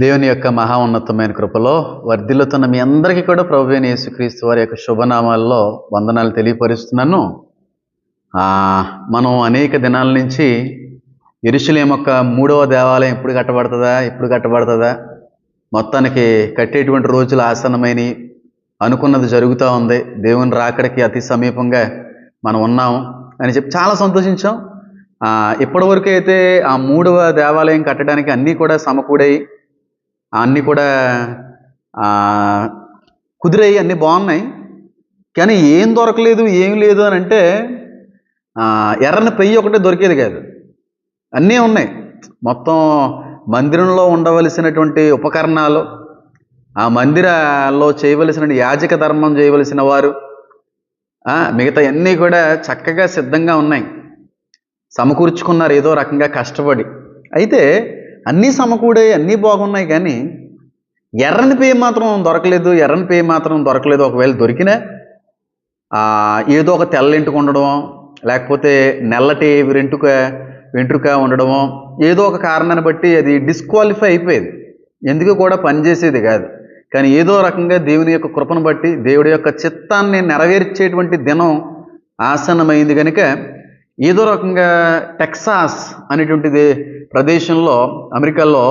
దేవుని యొక్క మహా ఉన్నతమైన కృపలో వర్ధిల్లుతున్న మీ అందరికీ కూడా ప్రభు అయిన యేసుక్రీస్తు వారి యొక్క శుభనామాల్లో వందనాలు తెలియపరుస్తున్నాను. మనం అనేక దినాల నుంచి ఎరుషులేం యొక్క మూడవ దేవాలయం ఎప్పుడు కట్టబడుతుందా ఎప్పుడు కట్టబడుతుందా మొత్తానికి కట్టేటువంటి రోజులు ఆసన్నమైన అనుకున్నది జరుగుతూ ఉంది. దేవుని రాకడికి అతి సమీపంగా మనం ఉన్నాం అని చెప్పి చాలా సంతోషించాం. ఇప్పటివరకు అయితే ఆ మూడవ దేవాలయం కట్టడానికి అన్నీ కూడా సమకూడాయి. అన్నీ కూడా కుదిరాయి అన్నీ బాగున్నాయి. కానీ ఏం దొరకలేదు ఏం లేదు అని అంటే ఎర్రని పెయ్యి ఒకటే దొరికేది కాదు. అన్నీ ఉన్నాయి. మొత్తం మందిరంలో ఉండవలసినటువంటి ఉపకరణాలు ఆ మందిరాల్లో చేయవలసిన యాజక ధర్మం చేయవలసిన వారు మిగతా అన్నీ కూడా చక్కగా సిద్ధంగా ఉన్నాయి. సమకూర్చుకున్నారు ఏదో రకంగా కష్టపడి. అయితే అన్నీ సమకూడాయి అన్నీ బాగున్నాయి కానీ ఎర్రని పేయ మాత్రం దొరకలేదు ఎర్రని పేయ మాత్రం దొరకలేదు. ఒకవేళ దొరికినా ఏదో ఒక తెల్లింటికి ఉండడం లేకపోతే నెల్లటి వెంట్రుక వెంట్రుక ఉండడమో ఏదో ఒక కారణాన్ని బట్టి అది డిస్క్వాలిఫై అయిపోయేది. ఎందుకు కూడా పనిచేసేది కాదు. కానీ ఏదో రకంగా దేవుని యొక్క కృపను బట్టి దేవుడి యొక్క చిత్తాన్ని నెరవేర్చేటువంటి దినం ఆసన్నమైంది కనుక ఏదో రకంగా టెక్సాస్ అనేటువంటిది ప్రదేశంలో అమెరికాలో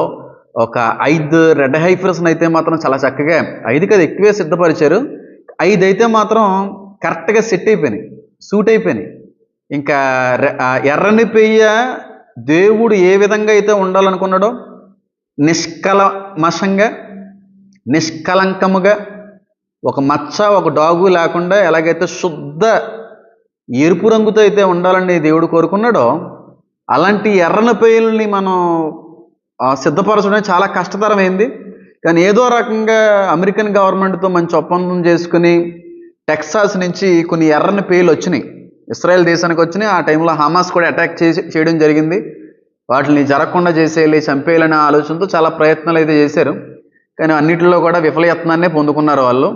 ఒక ఐదు రెడ్ హైఫర్స్ని అయితే మాత్రం చాలా చక్కగా ఐదు కదా ఎక్కువే సిద్ధపరిచారు. ఐదు అయితే మాత్రం కరెక్ట్గా సెట్ అయిపోయినాయి సూట్ అయిపోయినాయి. ఇంకా ఎర్రని పెయ్య దేవుడు ఏ విధంగా అయితే ఉండాలనుకున్నాడో నిష్కలమషంగా నిష్కలంకముగా ఒక మచ్చ ఒక డాగు లేకుండా ఎలాగైతే శుద్ధ ఎరుపు రంగుతో అయితే ఉండాలని దేవుడు కోరుకున్నాడో అలాంటి ఎర్రని పేయల్ని మనం సిద్ధపరచడం చాలా కష్టతరమైంది. కానీ ఏదో రకంగా అమెరికన్ గవర్నమెంట్తో మంచి ఒప్పందం చేసుకుని టెక్సాస్ నుంచి కొన్ని ఎర్రని పేయలు వచ్చినాయి. ఇస్రాయెల్ దేశానికి వచ్చినాయి. ఆ టైంలో హమాస్ కూడా అటాక్ చేసి చేయడం జరిగింది. వాటిని జరగకుండా చేసేయాలి చంపేయాలనే ఆలోచనతో చాలా ప్రయత్నాలు అయితే చేశారు. కానీ అన్నిటిలో కూడా విఫలయత్నాన్నే పొందుకున్నారు వాళ్ళు.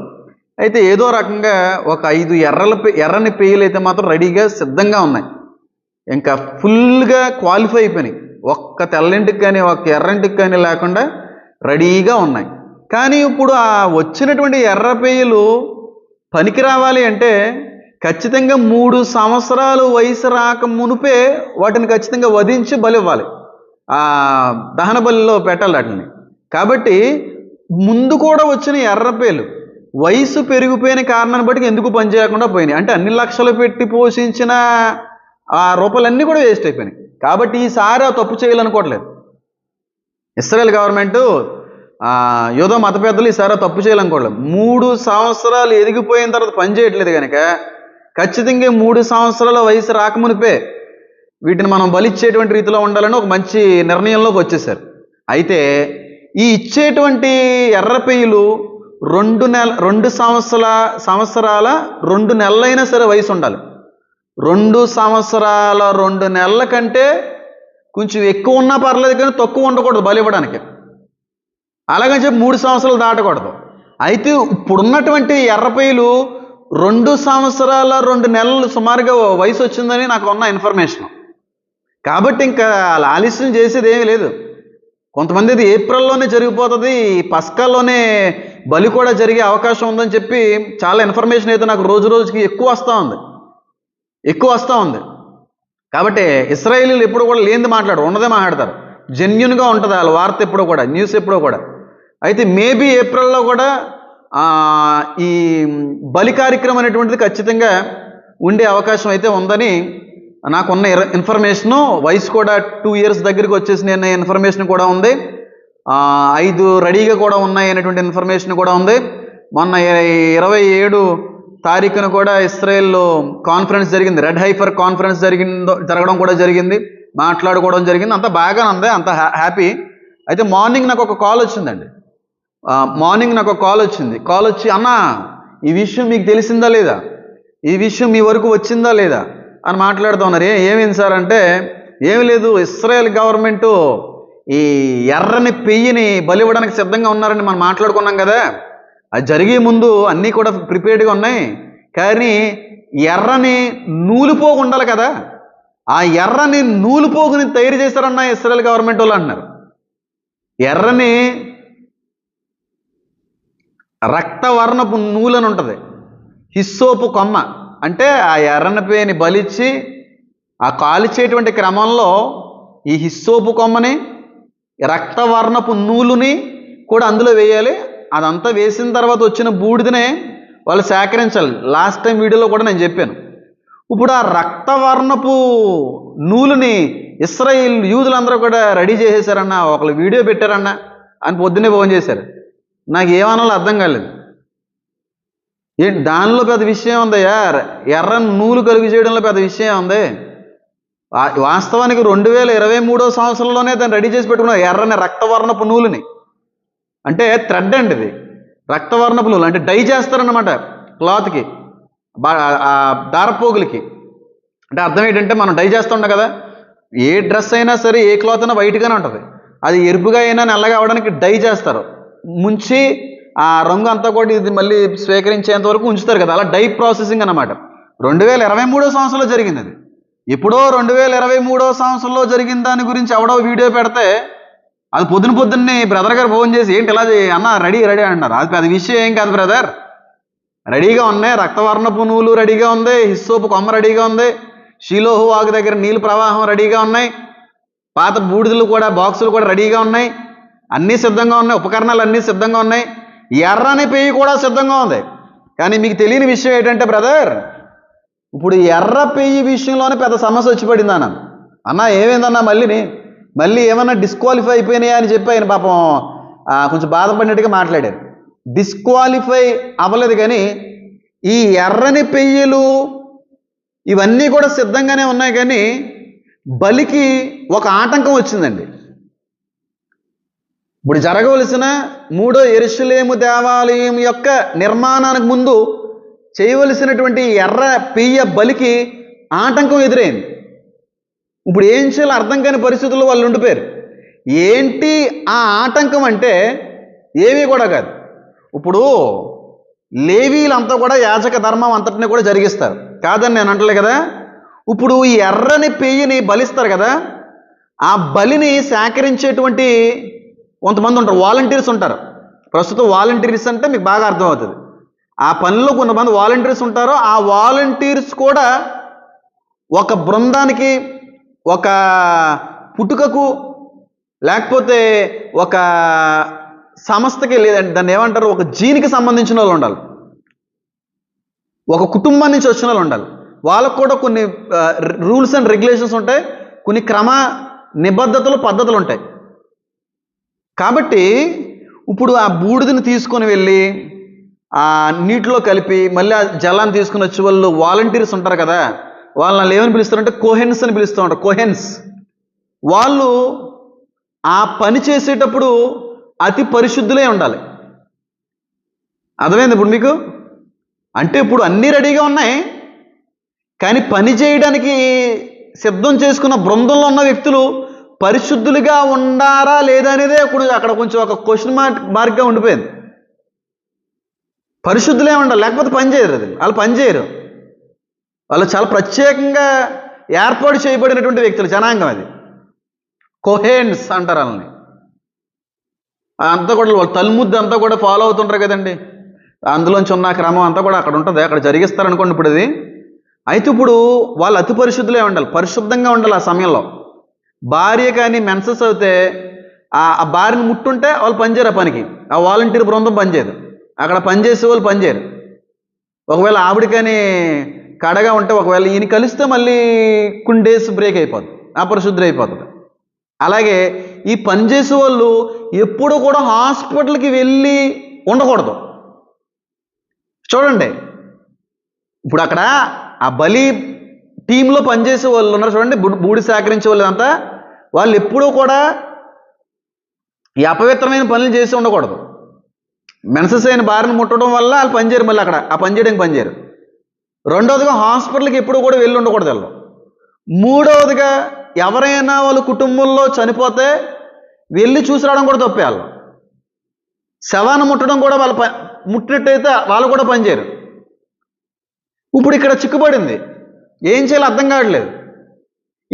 అయితే ఏదో రకంగా ఒక ఐదు ఎర్రల పే- ఎర్రని పేయలు అయితే మాత్రం రెడీగా సిద్ధంగా ఉన్నాయి. ఇంకా ఫుల్గా క్వాలిఫై అయిపోయినాయి. ఒక్క తెల్లంటికి కానీ ఒక్క ఎర్రంటికి కానీ లేకుండా రెడీగా ఉన్నాయి. కానీ ఇప్పుడు ఆ వచ్చినటువంటి ఎర్ర పేయలు పనికి రావాలి అంటే ఖచ్చితంగా మూడు సంవత్సరాలు వయసు రాక మునుపే వాటిని ఖచ్చితంగా వధించి బలి ఇవ్వాలి. ఆ దహన బలిలో పెట్టాలి వాటిని. కాబట్టి ముందు కూడా వచ్చిన ఎర్రపేలు వయసు పెరిగిపోయిన కారణాన్ని బట్టి ఎందుకు పనిచేయకుండా పోయినాయి? అంటే అన్ని లక్షలు పెట్టి పోషించిన ఆ రూపాయలన్నీ కూడా వేస్ట్ అయిపోయినాయి. కాబట్టి ఈసారి ఆ తప్పు చేయాలనుకోవట్లేదు. ఇస్రాయల్ గవర్నమెంట్ యోధో మత పెద్దలు ఈసారి తప్పు చేయాలనుకోవట్లేదు. మూడు సంవత్సరాలు ఎదిగిపోయిన తర్వాత పని చేయట్లేదు కనుక ఖచ్చితంగా మూడు సంవత్సరాల వయసు రాకమునిపే వీటిని మనం బలిచ్చేటువంటి రీతిలో ఉండాలని ఒక మంచి నిర్ణయంలోకి వచ్చేసారు. అయితే ఈ ఇచ్చేటువంటి ఎర్రపెయ్యలు రెండు నెల రెండు సంవత్సరాల సంవత్సరాల రెండు నెలలైనా సరే వయసు ఉండాలి రెండు సంవత్సరాల రెండు నెలల కంటే కొంచెం ఎక్కువ ఉన్నా పర్లేదు కానీ తక్కువ ఉండకూడదు బలి ఇవ్వడానికి. అలాగని చెప్పి మూడు సంవత్సరాలు దాటకూడదు. అయితే ఇప్పుడున్నటువంటి ఎర్రపైలు రెండు సంవత్సరాల రెండు నెలలు సుమారుగా వయసు వచ్చిందని నాకు ఉన్న ఇన్ఫర్మేషన్. కాబట్టి ఇంకా అలా ఆలస్యం చేసేది ఏమీ లేదు. కొంతమంది ఇది ఏప్రిల్లోనే జరిగిపోతుంది ఈ పస్కాల్లోనే బలి కూడా జరిగే అవకాశం ఉందని చెప్పి చాలా ఇన్ఫర్మేషన్ అయితే నాకు రోజు రోజుకి ఎక్కువ వస్తూ ఉంది. ఎక్కువ వస్తూ ఉంది. కాబట్టి ఇస్రాయేలీలు ఎప్పుడు కూడా లేనిది మాట్లాడరు ఉన్నదే మాట్లాడతారు. జెన్యున్గా ఉంటుంది వాళ్ళ వార్త ఎప్పుడో కూడా న్యూస్ ఎప్పుడో కూడా. అయితే మేబీ ఏప్రిల్లో కూడా ఈ బలి కార్యక్రమం అనేటువంటిది ఖచ్చితంగా ఉండే అవకాశం అయితే ఉందని నాకున్న ఇర- ఇన్ఫర్మేషను వయసు కూడా టూ ఇయర్స్ దగ్గరికి వచ్చేసిన అనే ఇన్ఫర్మేషన్ కూడా ఉంది. ఐదు రెడీగా కూడా ఉన్నాయి అనేటువంటి ఇన్ఫర్మేషన్ కూడా ఉంది. మొన్న ఇరవై ఏడు తారీఖున కూడా ఇస్రాయెల్లో కాన్ఫరెన్స్ జరిగింది. రెడ్ హైఫర్ కాన్ఫరెన్స్ జరిగిందో జరగడం కూడా జరిగింది. మాట్లాడుకోవడం జరిగింది. అంత బాగానే ఉంది అంత హ్యాపీ. అయితే మార్నింగ్ నాకు ఒక కాల్ వచ్చిందండి. మార్నింగ్ నాకు ఒక కాల్ వచ్చింది. కాల్ వచ్చి అన్నా ఈ విషయం మీకు తెలిసిందా లేదా? ఈ విషయం మీ వరకు వచ్చిందా లేదా? అని మాట్లాడుతూ ఉన్నారు. ఏ ఏమైంది సార్ అంటే ఏమి లేదు ఇస్రాయెల్ గవర్నమెంటు ఈ ఎర్రని పెయ్యిని బలి ఇవ్వడానికి సిద్ధంగా ఉన్నారని మనం మాట్లాడుకున్నాం కదా. అది జరిగే ముందు అన్నీ కూడా ప్రిపేర్డ్గా ఉన్నాయి. కానీ ఎర్రని నూలుపోగు ఉండాలి కదా. ఆ ఎర్రని నూలుపోగుని తయారు చేశారన్న ఇస్రాయల్ గవర్నమెంట్ వాళ్ళు అంటున్నారు. ఎర్రని రక్తవర్ణపు నూలని ఉంటుంది హిస్సోపు కొమ్మ. అంటే ఆ ఎర్రన పేని బలిచ్చి ఆ కాలిచేటువంటి క్రమంలో ఈ హిస్సోపు కొమ్మని రక్తవర్ణపు నూలుని కూడా అందులో వేయాలి. అదంతా వేసిన తర్వాత వచ్చిన బూడిదనే వాళ్ళు సేకరించాలి. లాస్ట్ టైం వీడియోలో కూడా నేను చెప్పాను. ఇప్పుడు ఆ రక్తవర్ణపు నూలుని ఇస్రాయిల్ యూదులందరూ కూడా రెడీ చేసేసారన్న ఒకళ్ళు వీడియో పెట్టారన్న అని పొద్దున్నే ఫోన్ చేశారు నాకు ఏమనాలో అర్థం కాలేదు. ఏంటి దానిలో పెద్ద విషయం ఉందయ్యా ఎర్ర నూలు కలుగు చేయడంలో పెద్ద విషయం ఉంది. వాస్తవానికి రెండు వేల ఇరవై మూడో సంవత్సరంలోనే దాన్ని రెడీ చేసి పెట్టుకున్నారు ఎర్రని రక్తవర్ణపు నూలుని. అంటే థ్రెడ్ అండి ఇది. రక్తవర్ణపు నూలు. అంటే డై చేస్తారనమాట క్లాత్కి బా దారపోగులకి. అంటే అర్థం ఏంటంటే మనం డై చేస్తుంటాం కదా. ఏ డ్రెస్ అయినా సరే ఏ క్లాత్ అయినా వైట్గానే ఉంటుంది. అది ఎరుపుగా అయినా నల్లగా అవడానికి డై చేస్తారు. ముంచి ఆ రంగు అంతా కూడా ఇది మళ్ళీ స్వీకరించేంత వరకు ఉంచుతారు కదా. అలా డై ప్రాసెసింగ్ అన్నమాట. రెండు వేల ఇరవై మూడో సంవత్సరంలో జరిగింది అది. ఎప్పుడో రెండు వేల ఇరవై మూడో సంవత్సరంలో జరిగిన దాని గురించి ఎవడో వీడియో పెడితే అది పొద్దున పొద్దున్నే బ్రదర్ గారు ఫోన్ చేసి ఏంటి ఇలా అన్న రెడీ రెడీ అంటారు అది పెద్ద విషయం ఏం కాదు బ్రదర్. రెడీగా ఉన్నాయి. రక్తవర్ణపు నూలు రెడీగా ఉంది. హిస్సోపు కొమ్మ రెడీగా ఉంది. షీలోహు వాగు దగ్గర నీళ్ళు ప్రవాహం రెడీగా ఉన్నాయి. పాత బూడిదలు కూడా బాక్సులు కూడా రెడీగా ఉన్నాయి. అన్నీ సిద్ధంగా ఉన్నాయి. ఉపకరణాలు అన్నీ సిద్ధంగా ఉన్నాయి. ఎర్రని పెయ్యి కూడా సిద్ధంగా ఉంది. కానీ మీకు తెలియని విషయం ఏంటంటే బ్రదర్ ఇప్పుడు ఎర్ర పెయ్యి విషయంలోనే పెద్ద సమస్య వచ్చి పడింది అన్న. అన్న ఏమైందన్నా మళ్ళీని? మళ్ళీ ఏమన్నా డిస్క్వాలిఫై అయిపోయినాయా అని చెప్పి ఆయన పాపం కొంచెం బాధపడినట్టుగా మాట్లాడారు. డిస్క్వాలిఫై అవ్వలేదు కానీ ఈ ఎర్రని పెయ్యలు ఇవన్నీ కూడా సిద్ధంగానే ఉన్నాయి కానీ బలికి ఒక ఆటంకం వచ్చిందండి. ఇప్పుడు జరగవలసిన మూడో ఎరుషులేము దేవాలయం యొక్క నిర్మాణానికి ముందు చేయవలసినటువంటి ఎర్ర పెయ్య బలికి ఆటంకం ఎదురైంది. ఇప్పుడు ఏం చేయాలో అర్థం కాని పరిస్థితుల్లో వాళ్ళు ఉండిపోయారు. ఏంటి ఆ ఆటంకం అంటే ఏమీ కూడా కాదు. ఇప్పుడు లేవీలంతా కూడా యాజక ధర్మం అంతటిని కూడా జరిగిస్తారు. కాదని నేను అంటలే కదా. ఇప్పుడు ఈ ఎర్రని పెయ్యని బలిస్తారు కదా. ఆ బలిని సేకరించేటువంటి కొంతమంది ఉంటారు వాలంటీర్స్ ఉంటారు. ప్రస్తుతం వాలంటీర్స్ అంటే మీకు బాగా అర్థమవుతుంది. ఆ పనిలో కొంతమంది వాలంటీర్స్ ఉంటారు. ఆ వాలంటీర్స్ కూడా ఒక బృందానికి ఒక పుట్టుకకు లేకపోతే ఒక సంస్థకి లేదంటే దాన్ని ఏమంటారు? ఒక జీనికి సంబంధించిన వాళ్ళు ఉండాలి. ఒక కుటుంబం నుంచి వచ్చిన వాళ్ళు ఉండాలి. వాళ్ళకు కూడా కొన్ని రూల్స్ అండ్ రెగ్యులేషన్స్ ఉంటాయి. కొన్ని క్రమ నిబద్ధతలు పద్ధతులు ఉంటాయి. కాబట్టి ఇప్పుడు ఆ బూడిదని తీసుకొని వెళ్ళి ఆ నీటిలో కలిపి మళ్ళీ ఆ జలాన్ని తీసుకుని వచ్చి వాళ్ళు వాలంటీర్స్ ఉంటారు కదా వాళ్ళని ఏమని పిలుస్తారంటే కోహెన్స్ అని పిలుస్తూ ఉంటారు కోహెన్స్. వాళ్ళు ఆ పని చేసేటప్పుడు అతి పరిశుద్ధులే ఉండాలి. అర్థమైంది ఇప్పుడు మీకు? అంటే ఇప్పుడు అన్నీ రెడీగా ఉన్నాయి కానీ పని చేయడానికి సిద్ధం చేసుకున్న బృందంలో ఉన్న వ్యక్తులు పరిశుద్ధులుగా ఉండారా లేదా అనేదే ఇప్పుడు అక్కడ కొంచెం ఒక క్వశ్చన్ మార్క్ మార్క్గా ఉండిపోయింది. పరిశుద్ధులే ఉండాలి లేకపోతే పనిచేయరు అది. వాళ్ళు పనిచేయరు వాళ్ళు చాలా ప్రత్యేకంగా ఏర్పాటు చేయబడినటువంటి వ్యక్తులు జనాంగం అది. కొహేన్స్ అంటారు వాళ్ళని. అంతా కూడా వాళ్ళు తల్ముద్దు అంతా కూడా ఫాలో అవుతుంటారు కదండి. అందులోంచి ఉన్న క్రమం అంతా కూడా అక్కడ ఉంటుంది అక్కడ జరిగిస్తారనుకోండి ఇప్పుడు ఇది అయితే ఇప్పుడు వాళ్ళు అతి పరిశుద్ధులే ఉండాలి పరిశుద్ధంగా ఉండాలి ఆ సమయంలో. భార్య కానీ మెన్సెస్ అవుతే ఆ ఆ భార్యని ముట్టుంటే వాళ్ళు పనిచేయరు ఆ పనికి. ఆ వాలంటీర్ బృందం పనిచేయదు అక్కడ పనిచేసే వాళ్ళు పనిచేయరు ఒకవేళ ఆవిడ కానీ కడగా ఉంటే ఒకవేళ ఈయన కలిస్తే మళ్ళీ కొన్ని డేస్ బ్రేక్ అయిపోతుంది అపరిశుద్ధి అయిపోతుంది అలాగే ఈ పనిచేసే వాళ్ళు ఎప్పుడు కూడా హాస్పిటల్కి వెళ్ళి ఉండకూడదు. చూడండి. ఇప్పుడు అక్కడ ఆ బలి టీంలో పనిచేసే వాళ్ళు ఉన్నారు చూడండి బూడి సేకరించే వాళ్ళంతా వాళ్ళు ఎప్పుడూ కూడా ఈ అపవిత్రమైన పనులు చేసి ఉండకూడదు. మెన్సెస్ అయిన భార్యను ముట్టడం వల్ల వాళ్ళు పనిచేయరు మళ్ళీ అక్కడ. ఆ పని చేయడానికి పనిచేయరు. రెండవదిగా హాస్పిటల్కి ఎప్పుడు కూడా వెళ్ళి ఉండకూడదు వాళ్ళు. మూడవదిగా ఎవరైనా వాళ్ళ కుటుంబంలో చనిపోతే వెళ్ళి చూసి రావడం కూడా తప్పే వాళ్ళు. శవాన్ని ముట్టడం కూడా వాళ్ళ ప ముట్టినట్టయితే వాళ్ళు కూడా పనిచేయరు. ఇప్పుడు ఇక్కడ చిక్కుబడింది. ఏం చేయాలో అర్థం కావట్లేదు.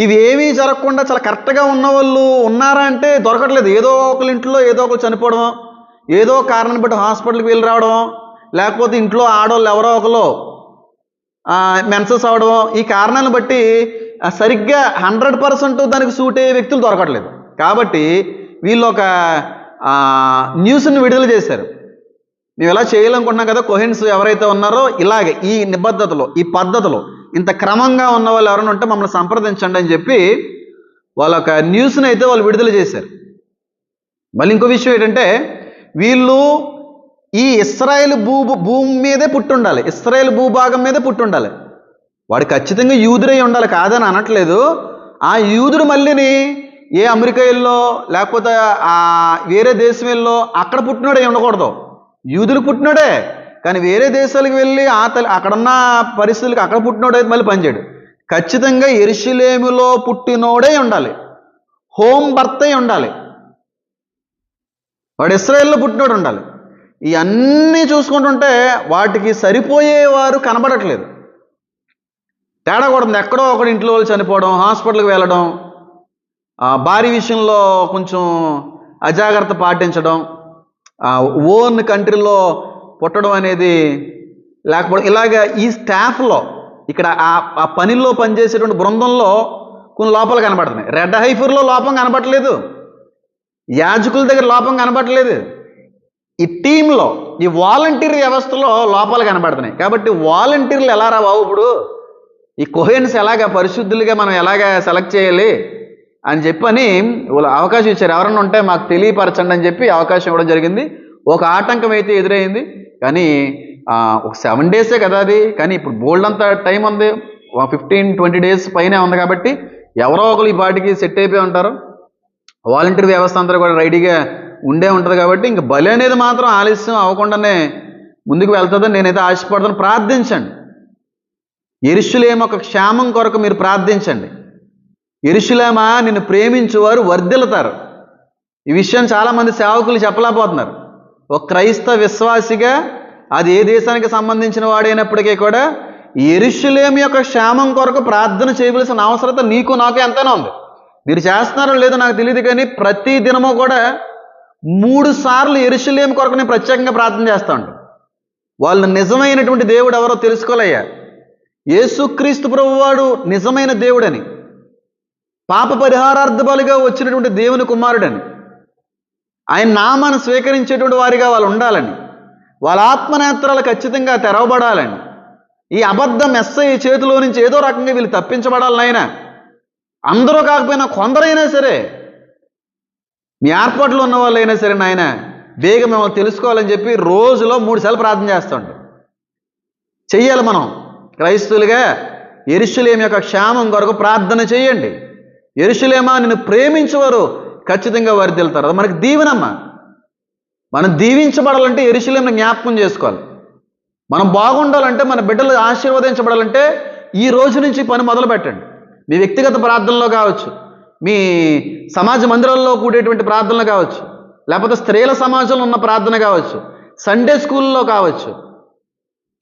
ఇవి ఏమీ జరగకుండా చాలా కరెక్ట్గా ఉన్న వాళ్ళు ఉన్నారా అంటే దొరకట్లేదు. ఏదో ఒకరి ఇంట్లో ఏదో ఒకరు చనిపోవడం ఏదో కారణం బట్టి హాస్పిటల్కి వెళ్ళి రావడం లేకపోతే ఇంట్లో ఆడవాళ్ళు ఎవరో ఒకరు మెన్సెస్ అవడం ఈ కారణాలను బట్టి సరిగ్గా హండ్రెడ్ పర్సెంట్ దానికి సూట్ అయ్యే వ్యక్తులు దొరకట్లేదు. కాబట్టి వీళ్ళు ఒక న్యూస్ని విడుదల చేశారు. మేము ఎలా చేయాలనుకుంటున్నాం కదా కొహెన్స్ ఎవరైతే ఉన్నారో ఇలాగే ఈ నిబద్ధతలో ఈ పద్ధతిలో ఇంత క్రమంగా ఉన్న వాళ్ళు ఎవరైనా ఉంటే మమ్మల్ని సంప్రదించండి అని చెప్పి వాళ్ళ ఒక న్యూస్ని అయితే వాళ్ళు విడుదల చేశారు. మళ్ళీ ఇంకో విషయం ఏంటంటే వీళ్ళు ఈ ఇస్రాయేల్ భూ భూమి మీదే పుట్టుండాలి. ఇస్రాయేల్ భూభాగం మీదే పుట్టి ఉండాలి వాడు ఖచ్చితంగా యూదురై ఉండాలి కాదని అనట్లేదు. ఆ యూదుడు మళ్ళీని ఏ అమెరికా లేకపోతే ఆ వేరే దేశం వెళ్ళో అక్కడ పుట్టినోడే ఉండకూడదు. యూదులు పుట్టినోడే. కానీ వేరే దేశాలకు వెళ్ళి ఆ తల్లి అక్కడున్న పరిస్థితులకు అక్కడ పుట్టినోడే మళ్ళీ పనిచేయడు. ఖచ్చితంగా ఎరుషులేములో పుట్టినోడే ఉండాలి. హోమ్ బర్త్ ఉండాలి. వాడు ఇస్రాయేల్లో పుట్టినోడు ఉండాలి. ఇవన్నీ చూసుకుంటుంటే వాటికి సరిపోయేవారు కనబడట్లేదు. తేడా కూడా ఎక్కడో ఒకటి ఇంట్లో వాళ్ళు చనిపోవడం హాస్పిటల్కి వెళ్ళడం ఆ, భారీ విషయంలో కొంచెం అజాగ్రత్త పాటించడం ఓన్ కంట్రీలో పుట్టడం అనేది లేకపోతే ఇలాగ ఈ స్టాఫ్లో ఇక్కడ ఆ ఆ పనిలో పనిచేసేటువంటి బృందంలో కొన్ని లోపాలు కనబడుతున్నాయి. రెడ్ హైఫర్లో లోపం కనబడట్లేదు యాజకుల దగ్గర లోపం కనబడలేదు. ఈ టీంలో ఈ వాలంటీర్ వ్యవస్థలో లోపాలు కనబడుతున్నాయి. కాబట్టి వాలంటీర్లు ఎలా రా బాబు ఇప్పుడు? ఈ కొహెన్స్ ఎలాగ పరిశుద్ధులుగా మనం ఎలాగ సెలెక్ట్ చేయాలి అని చెప్పని వాళ్ళు అవకాశం ఇచ్చారు. ఎవరన్నా ఉంటే మాకు తెలియపరచండి అని చెప్పి అవకాశం ఇవ్వడం జరిగింది. ఒక ఆటంకం అయితే ఎదురైంది. కానీ ఒక సెవెన్ డేసే కదా అది. కానీ ఇప్పుడు బోల్డ్ అంత టైం ఉంది. ఫిఫ్టీన్ ట్వంటీ డేస్ పైనే ఉంది కాబట్టి ఎవరో ఒకరు ఈ పాటికి సెట్ అయిపోయి ఉంటారు. వాలంటీర్ వ్యవస్థ అంతా కూడా రెడీగా ఉండే ఉంటుంది కాబట్టి ఇంక బలి అనేది మాత్రం ఆలస్యం అవ్వకుండానే ముందుకు వెళ్తుందని నేనైతే ఆశపడుతాను. ప్రార్థించండి. ఎరుషులేమ ఒక క్షేమం కొరకు మీరు ప్రార్థించండి. ఎరుషులేమా నిన్ను ప్రేమించువారు వర్ధిల్లుతారు. ఈ విషయం చాలామంది సేవకులు చెప్పలేకపోతున్నారు. ఒక క్రైస్తవ విశ్వాసిగా అది ఏ దేశానికి సంబంధించిన వాడైనప్పటికీ కూడా ఎరుషులేం యొక్క క్షేమం కొరకు ప్రార్థన చేయవలసిన అవసరత నీకు నాకు ఎంతైనా ఉంది. మీరు చేస్తున్నారో లేదో నాకు తెలియదు కానీ ప్రతి దినము కూడా మూడు సార్లు ఎరుషులేం కొరకు నేను ప్రత్యేకంగా ప్రార్థన చేస్తాను వాళ్ళు నిజమైనటువంటి దేవుడు ఎవరో తెలుసుకోలేయ్యా యేసుక్రీస్తు ప్రభువాడు నిజమైన దేవుడని పాప పరిహారార్థ బలిగా వచ్చినటువంటి దేవుని కుమారుడని ఆయన నామాన్ని స్వీకరించేటువంటి వారిగా వాళ్ళు ఉండాలని వాళ్ళ ఆత్మనేత్రాలు ఖచ్చితంగా తెరవబడాలని ఈ అబద్ధం ఎస్ఐ చేతిలో నుంచి ఏదో రకంగా వీళ్ళు తప్పించబడాలని ఆయన అందరూ కాకపోయినా కొందరైనా సరే మీ ఏర్పాట్లో ఉన్న వాళ్ళు అయినా సరే నాయన వేగం మిమ్మల్ని తెలుసుకోవాలని చెప్పి రోజులో మూడు సార్లు ప్రార్థన చేస్తుంటాం చెయ్యాలి మనం. క్రైస్తవులుగా ఎరుషులేం యొక్క క్షేమం కొరకు ప్రార్థన చేయండి. ఎరుషులేమా నిన్ను ప్రేమించేవారు ఖచ్చితంగా వర్ధిల్తారు అది మనకి దీవెనమ్మ. మనం దీవించబడాలంటే ఎరుషులేంని జ్ఞాపకం చేసుకోవాలి. మనం బాగుండాలంటే మన బిడ్డలు ఆశీర్వదించబడాలంటే ఈ రోజు నుంచి పని మొదలు పెట్టండి మీ వ్యక్తిగత ప్రార్థనలో కావచ్చు మీ సమాజ మందిరాల్లో కూడేటువంటి ప్రార్థనలు కావచ్చు లేకపోతే స్త్రీల సమాజంలో ఉన్న ప్రార్థన కావచ్చు సండే స్కూల్లో కావచ్చు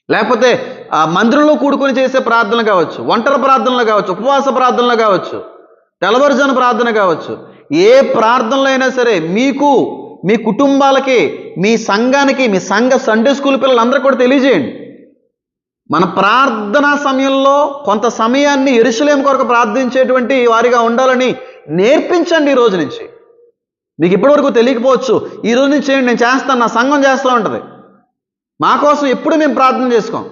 లేకపోతే మందిరంలో కూడుకొని చేసే ప్రార్థనలు కావచ్చు ఒంటరి ప్రార్థనలు కావచ్చు ఉపవాస ప్రార్థనలు కావచ్చు తెల్లవరుజన ప్రార్థన కావచ్చు ఏ ప్రార్థనలు అయినా సరే మీకు మీ కుటుంబాలకి మీ సంఘానికి మీ సంఘ సండే స్కూల్ పిల్లలందరికీ కూడా తెలియజేయండి. మన ప్రార్థనా సమయంలో కొంత సమయాన్ని ఎరుసలేం కొరకు ప్రార్థించేటువంటి వారిగా ఉండాలని నేర్పించండి ఈ రోజు నుంచి. మీకు ఇప్పటివరకు తెలియకపోవచ్చు ఈ రోజు నుంచి చేయండి నేను చేస్తాను నా సంఘం చేస్తూ ఉంటుంది. మా కోసం ఎప్పుడు మేము ప్రార్థన చేసుకోం.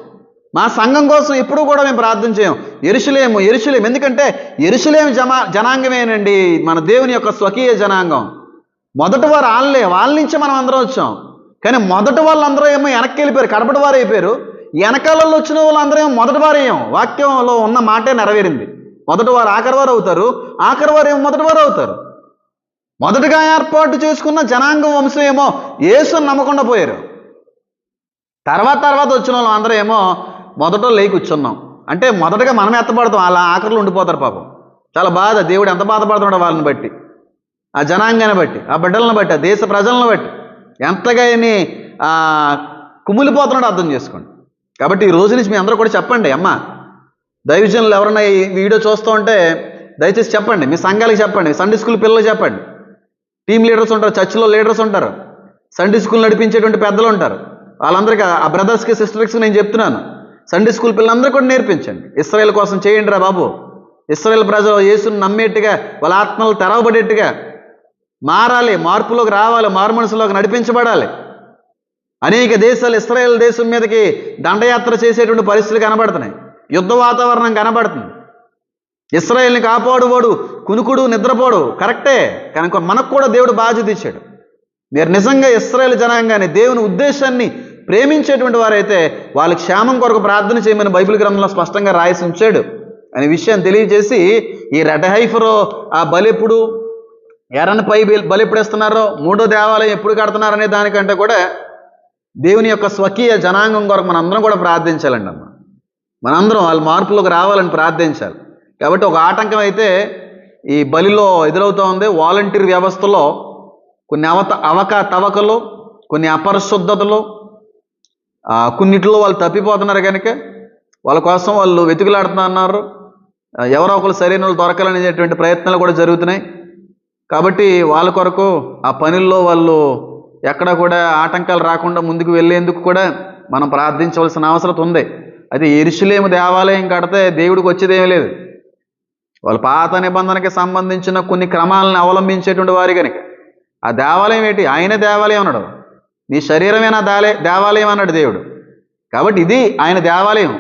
మా సంఘం కోసం ఎప్పుడు కూడా మేము ప్రార్థన చేయం. ఎరుసలేము ఎరుసలేము ఎందుకంటే ఎరుసలేం జమా జనాంగమేనండి. మన దేవుని యొక్క స్వకీయ జనాంగం. మొదటి వారు వాళ్ళే వాళ్ళ నుంచే మనం అందరం వచ్చాం. కానీ మొదటి వాళ్ళందరూ ఏమో వెనక్కి వెళ్ళిపోయారు కడపటి వారు అయిపోయారు. వెనకాలలో వచ్చిన వాళ్ళందరూ ఏమో మొదటి వారు వాక్యంలో ఉన్న మాటే నెరవేరింది. మొదటి వారు ఆఖరి వారు అవుతారు ఆఖరి వారు ఏమో మొదటి వారు అవుతారు. మొదటగా ఏర్పాటు చేసుకున్న జనాంగ వంశం ఏమో యేసుని నమ్మకుండా పోయారు. తర్వాత తర్వాత వచ్చిన వాళ్ళు అందరూ ఏమో మొదట లేయి కూర్చున్నాం అంటే మొదటగా మనం ఎత్తపడతాం అలా ఆఖరిలో ఉండిపోతారు పాపం. చాలా బాధ. దేవుడు ఎంత బాధపడుతున్నాడు వాళ్ళని బట్టి. ఆ జనాంగాన్ని బట్టి ఆ బిడ్డలను బట్టి ఆ దేశ ప్రజలను బట్టి. ఎంతగా ఆయన్ని అర్థం చేసుకోండి. కాబట్టి ఈ రోజు నుంచి మీ అందరూ కూడా చెప్పండి అమ్మ. దైవజనులు ఎవరైనా ఈ వీడియో చూస్తూ ఉంటే దయచేసి చెప్పండి. మీ సంఘాలకు చెప్పండి. సండే స్కూల్ పిల్లలు చెప్పండి. టీం లీడర్స్ ఉంటారు చర్చిలో లీడర్స్ ఉంటారు. సండే స్కూల్ నడిపించేటువంటి పెద్దలు ఉంటారు. వాళ్ళందరికీ ఆ బ్రదర్స్కి సిస్టర్స్కి నేను చెప్తున్నాను. సండే స్కూల్ పిల్లలందరూ కూడా నేర్పించండి. ఇస్రాయేల్ కోసం చేయండి రా బాబు. ఇస్రాయేల్ ప్రజలు యేసుని నమ్మేట్టుగా వాళ్ళ ఆత్మలు తెరవబడేట్టుగా మారాలి మార్పులోకి రావాలి మారు మనసులోకి నడిపించబడాలి. అనేక దేశాలు ఇస్రాయేల్ దేశం మీదకి దండయాత్ర చేసేటువంటి పరిస్థితులు కనబడుతున్నాయి. యుద్ధ వాతావరణం కనబడుతుంది. ఇస్రాయేల్ని కాపాడువాడు కునుకుడు నిద్రపోడు. కరెక్టే. కనుక మనకు కూడా దేవుడు బాధ్యత ఇచ్చాడు. మీరు నిజంగా ఇస్రాయేల్ జనాంగాన్ని దేవుని ఉద్దేశాన్ని ప్రేమించేటువంటి వారైతే వాళ్ళ క్షేమం కొరకు ప్రార్థన చేయమని బైబిల్ గ్రంథంలో స్పష్టంగా రాసి ఉంచాడు. అనే విషయం తెలియజేసి ఈ రెడ్ ఆ బలెప్పుడు ఎర్రని పై బలి ఎప్పుడు మూడో దేవాలయం ఎప్పుడు కడుతున్నారు అనే దానికంటే కూడా దేవుని యొక్క స్వకీయ జనాంగం కొరకు మనందరం కూడా ప్రార్థించాలండి అమ్మ. మనందరం వాళ్ళ మార్పులోకి రావాలని ప్రార్థించాలి. కాబట్టి ఒక ఆటంకం అయితే ఈ బలిలో ఎదురవుతూ ఉంది. వాలంటీర్ వ్యవస్థలో కొన్ని అవత అవక తవకలు కొన్ని అపరిశుద్ధతలు కొన్నిట్లో వాళ్ళు తప్పిపోతున్నారు కనుక వాళ్ళ కోసం వాళ్ళు వెతుకులాడుతున్నారు ఎవరో ఒకరు సరైన వాళ్ళు దొరకాలనేటువంటి ప్రయత్నాలు కూడా జరుగుతున్నాయి. కాబట్టి వాళ్ళ కొరకు ఆ పనుల్లో వాళ్ళు ఎక్కడ కూడా ఆటంకాలు రాకుండా ముందుకు వెళ్ళేందుకు కూడా మనం ప్రార్థించవలసిన అవసరం ఉంది. అది ఎరుసలేము దేవాలయం కడితే దేవుడికి వచ్చేదేమీ లేదు. వాళ్ళ పాత నిబంధనకి సంబంధించిన కొన్ని క్రమాలను అవలంబించేటువంటి వారి కనుక. ఆ దేవాలయం ఏంటి? ఆయన దేవాలయం అన్నాడు. నీ శరీరమైన దాలే దేవాలయం అన్నాడు దేవుడు. కాబట్టి ఇది ఆయన దేవాలయం.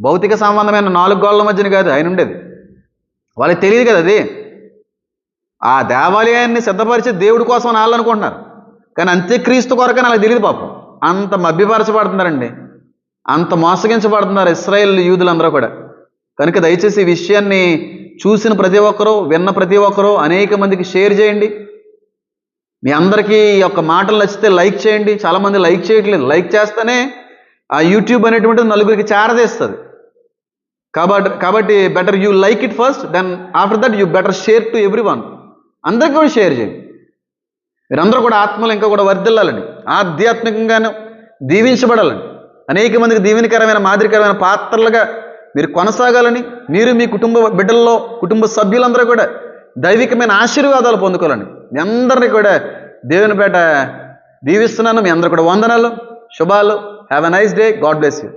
భౌతిక సంబంధమైన నాలుగు గోళ్ళ మధ్యన కాదు ఆయన ఉండేది. వాళ్ళకి తెలియదు కదా అది. ఆ దేవాలయాన్ని సిద్ధపరిచే దేవుడి కోసం అనాలనుకుంటున్నారు కానీ అంత్యక్రీస్తు కొరకని వాళ్ళకి తెలియదు పాపం. అంత మభ్యపరచబడుతున్నారండి. అంత మోసగించబడుతున్నారు ఇస్రాయేల్ యూదులందరూ కూడా. కనుక దయచేసి ఈ విషయాన్ని చూసిన ప్రతి ఒక్కరూ విన్న ప్రతి ఒక్కరూ అనేక మందికి షేర్ చేయండి. మీ అందరికీ ఈ యొక్క మాటలు నచ్చితే లైక్ చేయండి. చాలామంది లైక్ చేయట్లేదు. లైక్ చేస్తేనే ఆ యూట్యూబ్ అనేటువంటిది నలుగురికి చేరదేస్తుంది. కాబట్టి కాబట్టి better you like it first then after that you better share to everyone అందరికీ కూడా షేర్ చేయండి. మీరందరూ కూడా ఆత్మలు ఇంకా కూడా వర్దిల్లాలని ఆధ్యాత్మికంగాను దీవించబడాలని అనేక మందికి దీవెనకరమైన మాదిరికరమైన పాత్రలుగా మీరు కొనసాగాలని మీరు మీ కుటుంబ బిడ్డల్లో కుటుంబ సభ్యులందరూ కూడా దైవికమైన ఆశీర్వాదాలు పొందుకోవాలని మీ అందరినీ కూడా దేవుని పేట దీవిస్తున్నాను. మీ అందరు కూడా వందనాలు శుభాలు. Have a nice day God bless you